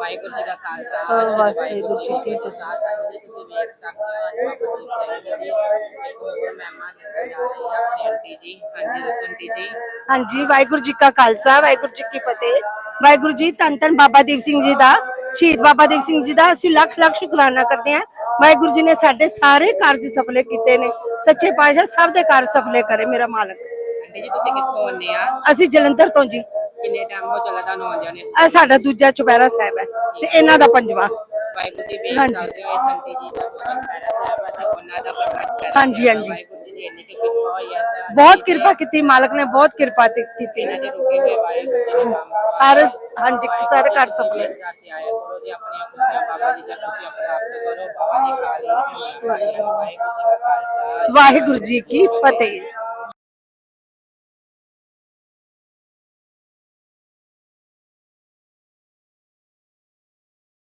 ਵਾਹਿਗੁਰੂ ਜੀ ਦਾ ਖਾਲਸਾ ਵਾਹਿਗੁਰੂ ਜੀ ਕੀ ਫਤਿਹ ਸਾਥ ਸੰਗਤ ਜੀ ਤੁਸੀਂ ਵੇਖ ਸਕਦੇ ਹੋ ਅੱਜ ਬਾਬਾ ਜੀ ਸਿੰਘ ਜੀ ਦੀ ਇੱਕ ਹੋਰ ਮਹਿਮਾ ਦੱਸਣ ਜਾ ਰਹੀ ਹੈ ਆਪਣੀ ਆਂਟੀ ਜੀ। ਹਾਂਜੀ ਦੱਸੋ ਆਂਟੀ ਜੀ। ਹਾਂਜੀ ਵਾਹਿਗੁਰੂ ਜੀ ਕਾ ਖਾਲਸਾ ਵਾਹਿਗੁਰੂ ਜੀ ਕੀ ਫਤਿਹ। ਵਾਹਿਗੁਰੂ ਜੀ ਧੰਨ ਧੰਨ ਬਾਬਾ ਦੀਪ ਸਿੰਘ ਜੀ ਦਾ ਸ਼ਹੀਦ ਬਾਬਾ ਦੀਪ ਸਿੰਘ ਜੀ ਦਾ ਅਸੀਂ ਲੱਖ ਲੱਖ ਸ਼ੁਕਰਾਨਾ ਕਰਦੇ ਹਾਂ। ਵਾਹਿਗੁਰੂ ਜੀ ਨੇ ਸਾਡੇ ਸਾਰੇ ਕਾਰਜ ਸਫਲੇ ਕੀਤੇ ਨੇ। ਸੱਚੇ ਪਾਤਸ਼ਾਹ ਸਭ ਦੇ ਕਾਰਜ ਸਫਲੇ ਕਰੇ ਮੇਰਾ ਮਾਲਕ। ਆਂਟੀ ਜੀ ਤੁਸੀਂ ਕਿੱਥੋਂ ਆਉਂਦੇ ਆ? ਅਸੀਂ ਜਲੰਧਰ ਤੋਂ ਜੀ। ਕਿੰਨੇ ਟਾਈਮ ਹੋ ਚੱਲਾ ਤੁਹਾਨੂੰ ਆਉਂਦਿਆਂ ਨੇ ਇਹ ਸਾਡਾ ਦੂਜਾ ਚੁਪਹਿਰਾ ਸਾਹਿਬ ਹੈ ਤੇ ਇਹਨਾਂ ਦਾ ਪੰਜਵਾਂ ਵਾਹਿਗੁਰੂ ਜੀ ਵੇਖ ਹਾਂਜੀ। ਸਕਦੇ ਹੋ ਇਸ ਆਂਟੀ ਜੀ ਦਾ ਦੂਜਾ ਪੈਰਾ ਸਾਹਿਬ ਹੈ ਤੇ ਉਹਨਾਂ ਦਾ ਪਰਮਤ ਕਰ ਹਾਂਜੀ, ਹਾਂਜੀ। ਵਾਹਿਗੁਰੂ ਜੀ ਦੀ ਇੰਨੀ ਕੁ ਕਿਰਪਾ ਹੋਈ ਹੈ ਸਰ ਬਹੁਤ ਕਿਰਪਾ ਕੀਤੀ ਮਾਲਕ ਨੇ ਬਹੁਤ ਕਿਰਪਾ ਤੇ- ਕੀਤੀ ਇਹਨਾਂ ਦੇ ਰੁਕੇ ਹੋਏ ਵਾਹਿਗੁਰੂ ਜੀ ਦੇ ਕੰਮ ਸਾਰੇ ਹਾਂਜੀ ਸਾਰੇ ਘਰ ਸਫਲੇ ਰਾਤੇ ਆਇਆ ਕਰੋ ਜੀ ਆਪਣੀਆਂ ਖੁਸ਼ੀਆਂ ਬਾਬਾ ਜੀ ਦੀਆਂ ਖੁਸ਼ੀਆਂ ਪ੍ਰਾਪਤ ਕਰੋ ਬਾਬਾ ਜੀ ਖਾਲੀ ਵਾਹਿਗੁਰੂ ਜੀ ਦਾ ਖਾਲਸਾ ਵਾਹਿਗੁਰੂ ਜੀ ਕੀ ਫਤਿਹ